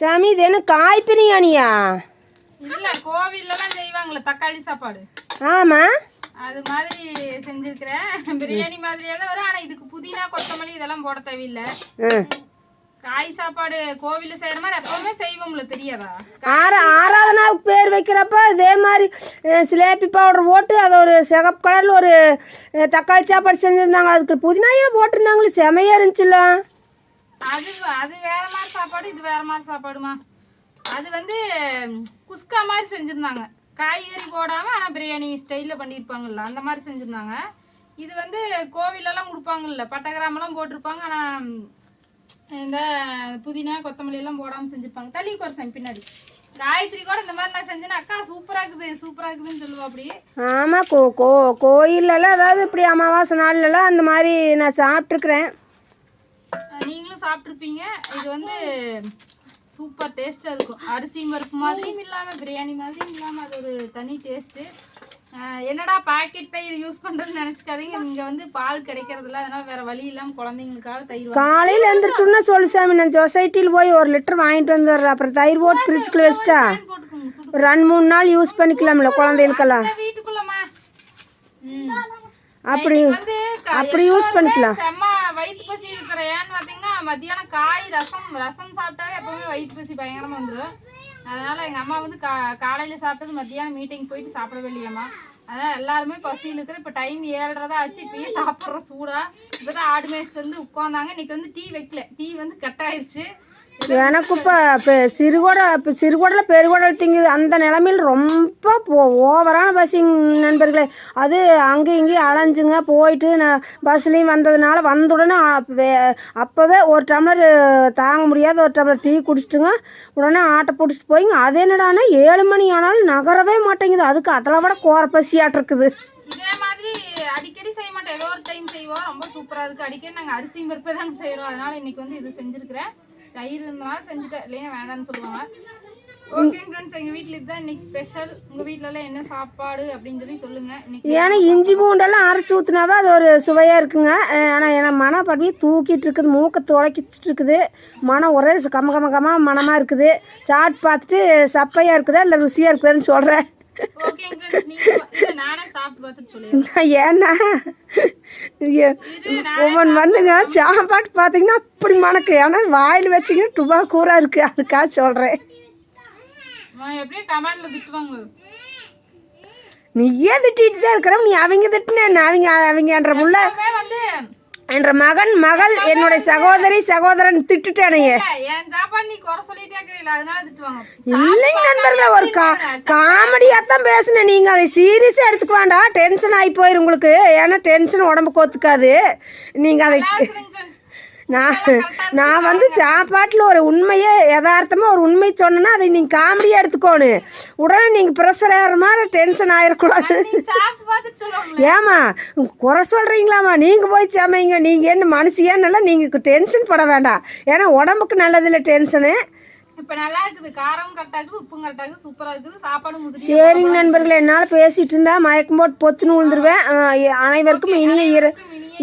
சாமி இது என்ன காய் பிரியாணியா? இல்ல கோவில்லலாம் செய்வாங்கல்ல தக்காளி சாப்பாடு. ஆமாம் அது மாதிரி செஞ்சிருக்கிறேன். பிரியாணி மாதிரியே தான் வரும். ஆனா இதுக்கு புதினா கொத்தமல்லி இதெல்லாம் போட தேவையில்லை. காய் சாப்பாடு கோவில்ல செய்யற மாதிரி எப்பவுமே செய்வோம்ல தெரியாதா? ஆற ஆராதனாவுக்கு பேர் வைக்கிறப்ப இதே மாதிரி சிலேபி பவுடர் போட்டு அதை ஒரு சிகப்பு கலரில் ஒரு தக்காளி சாப்பாடு செஞ்சுருந்தாங்க. அதுக்கு புதினாயும் போட்டிருந்தாங்களே? செமையாக இருந்துச்சுல்ல அது அது வேற மாதிரி சாப்பாடு இது வேற மாதிரி சாப்பாடுமா. அது வந்து குஸ்கா மாதிரி செஞ்சுருந்தாங்க. காய்கறி போடாமல் ஆனால் பிரியாணி ஸ்டைலில் பண்ணியிருப்பாங்கல்ல அந்த மாதிரி செஞ்சுருந்தாங்க. இது வந்து கோவிலெல்லாம் கொடுப்பாங்கல்ல பட்டகிராமெல்லாம் போட்டிருப்பாங்க ஆனால் இந்த புதினா கொத்தமல்லி எல்லாம் போடாமல் செஞ்சுருப்பாங்க. தள்ளி குறைசன் பின்னாடி. காயத்ரி கூட இந்த மாதிரி நான் செஞ்சேன்னா அக்கா சூப்பரா இருக்குது சூப்பரா இருக்குதுன்னு சொல்லுவா அப்படி. ஆமாம் கோ கோ கோயிலெல்லாம் அதாவது இப்படி அமாவாசை நாள்லலாம் அந்த மாதிரி நான் சாப்பிட்ருக்குறேன் நீங்களும் சாப்பிட்ருப்பீங்க இது வந்து சூப்பர் டேஸ்ட்டாக இருக்கும். அரிசி பருப்பு மாதிரியும் இல்லாமல் பிரியாணி மாதிரியும் இல்லாமல் அது ஒரு தனி டேஸ்ட்டு என்னடா பாக்கெட் தயிர் யூஸ் பண்ணுறதுன்னு நினச்சிக்காதீங்க. இங்கே வந்து பால் கிடைக்கிறதில்ல. அதனால் வேறு வழி இல்லாமல் குழந்தைங்களுக்காக தயிர் காலையில் எழுந்திரிச்சோன்னா சொல்லு சாமி நான் சொசைட்டியில் போய் ஒரு லிட்டர் வாங்கிட்டு வந்துடுறேன். அப்புறம் தயிர் போட்டு ஃப்ரிட்ஜுக்குள்ள வச்சுட்டா? ரெண்டு மூணு நாள் யூஸ் பண்ணிக்கலாம்ல குழந்தைகளுக்கெல்லாம். அப்படி அப்படி யூஸ் பண்ணிக்கலாம். செம்ம வயிற்று பசி மத்தியானம் காய் ரசம் ரசம் சாப்பிட்டாவே எப்பவுமே வயிற்று பசி பயங்கரமாக வந்துடும் அதனால எங்கள் அம்மா வந்து கா காலையில் சாப்பிட்டது மத்தியானம் மீட்டிங் போயிட்டு சாப்பிடவே இல்லையம்மா. அதனால் எல்லாருமே பசியில் இருக்கிற இப்போ டைம் ஏழ்ரை ஆச்சு. இப்பயே சாப்பிட்றோம் சூடாக இப்போ தான் ஆடு மேய்ச்சிட்டு வந்து உட்காந்தாங்க இன்னைக்கு வந்து டீ வைக்கல. டீ வந்து கட் ஆயிடுச்சு எனக்கு இப்போ இப்போ இப்போ சிறுகுடலில் பெருகுடல் திங்குது. அந்த நிலமையில் ரொம்ப ஓவரான பஸ்ஸிங் நண்பர்களே. அது அங்கேயும் இங்கேயும் அலைஞ்சுங்க. போயிட்டு நான் பஸ்லேயும் வந்ததுனால வந்த உடனே அப்போவே ஒரு டம்ளர் தாங்க முடியாத ஒரு டம்ளர் டீ குடிச்சிட்டுங்க. உடனே ஆட்டை பிடிச்சிட்டு போயிங்க. அது என்னடான்னா ஏழு மணி ஆனாலும் நகரவே மாட்டேங்குது. அதுக்கு அதில் விட கோர பசியாட்டு இருக்குது. இதே மாதிரி அடிக்கடி செய்ய மாட்டோம். ஏதோ ஒரு டைம் செய்வோம். ரொம்ப சூப்பராக இருக்குது அடிக்கடி நாங்கள் அரிசி பருப்பே தாங்க செய்யறோம் அதனால வந்து இது செஞ்சிருக்கிறேன். தயிர் இருந்தனால செஞ்சுட்டேன். இல்லையா வேண்டாம்னு சொல்லுவாங்க. ஓகே ஃப்ரெண்ட்ஸ் எங்க வீட்ல இதுதான். இன்னைக்கு ஸ்பெஷல் உங்க வீட்ல எல்லாம் என்ன சாப்பாடு அப்படின்னு சொல்லி சொல்லுங்க. இன்னைக்கு ஏன்னா இஞ்சி பூண்டெல்லாம் அரைச்சி ஊற்றினாவே அது ஒரு சுவையாக இருக்குங்க. ஆனால் ஏன்னா மனம் அப்படியே தூக்கிட்டு இருக்குது. மூக்கை துளைக்கிட்டு இருக்குது. மனம் ஒரே கம கம கம மனமாக இருக்குது. சாப்பிட்டு பார்த்துட்டு சப்பையாக இருக்குதா இல்லை ருசியாக இருக்குதான்னு சொல்கிறேன் ஏன்னா ஒவ்வொன்று வந்துங்க சாப்பாட்டு பார்த்தீங்கன்னா அப்படி மணக்கு. ஏன்னா வாயில் வச்சிங்கன்னா டுபா கூறாக இருக்குது அதுக்காக சொல்கிறேன் நீயே திட்டிட்டு தான் இருக்கிற? நீ அவங்க திட்டின அவங்க அவங்கன்ற வந்து என்ற மகன் மகள் என்னுடைய சகோதரி சகோதரன் திட்டுட்டானுங்க இல்லைங்க நண்பர்களே ஒரு கா காமெடியாக தான் பேசுனேன் நீங்கள் அதை சீரியஸாக எடுத்துக்க வேண்டாம். டென்ஷன் ஆகி போயிரும் உங்களுக்கு. ஏன்னா டென்ஷன் உடம்புக்கு ஒத்துக்காது நீங்கள் அதை. நான் நான் வந்து சாப்பாட்டில் ஒரு உண்மையே யதார்த்தமாக ஒரு உண்மை சொன்னேன்னா அதை நீங்கள் காமெடியாக எடுத்துக்கோணும் உடனே நீங்கள் ப்ரெஷர் ஆகிற மாதிரி டென்ஷன் ஆகிடக்கூடாது ஏமா குறை சொல்கிறீங்களாம்மா நீங்கள் போய் சமைங்க. நீங்கள் என்ன மனுஷியான்னெல்லாம் நீங்கள் டென்ஷன் பட வேண்டாம். ஏன்னா உடம்புக்கு நல்லதில்லை டென்ஷனு இப்ப நல்லா இருக்குது. காரம் கரெக்டா இருக்குது உப்பும் கரெக்டா இருக்குது சூப்பரா இருக்குது. சாப்பாடும் முதிரி சரிங்க நண்பர்களே என்னால் பேசிட்டு இருந்தா மயக்கம் போட்டு பொத்துன்னு விழுந்துருவேன். அனைவருக்கும் இனிய இர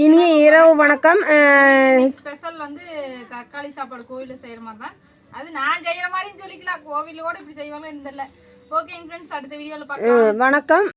இனிய இரவு வணக்கம். ஸ்பெஷல் வந்து தக்காளி சாப்பாடு கோவில்ல செய்யற மாதிரி தான் அது நான் செய்யற மாதிரின்னு சொல்லிக்கலாம். கோவில்ல கூட இப்படி செய்வாங்க தெரியல. ஓகே ஃப்ரெண்ட்ஸ் அடுத்த வீடியோல பார்க்கலாம். வணக்கம்.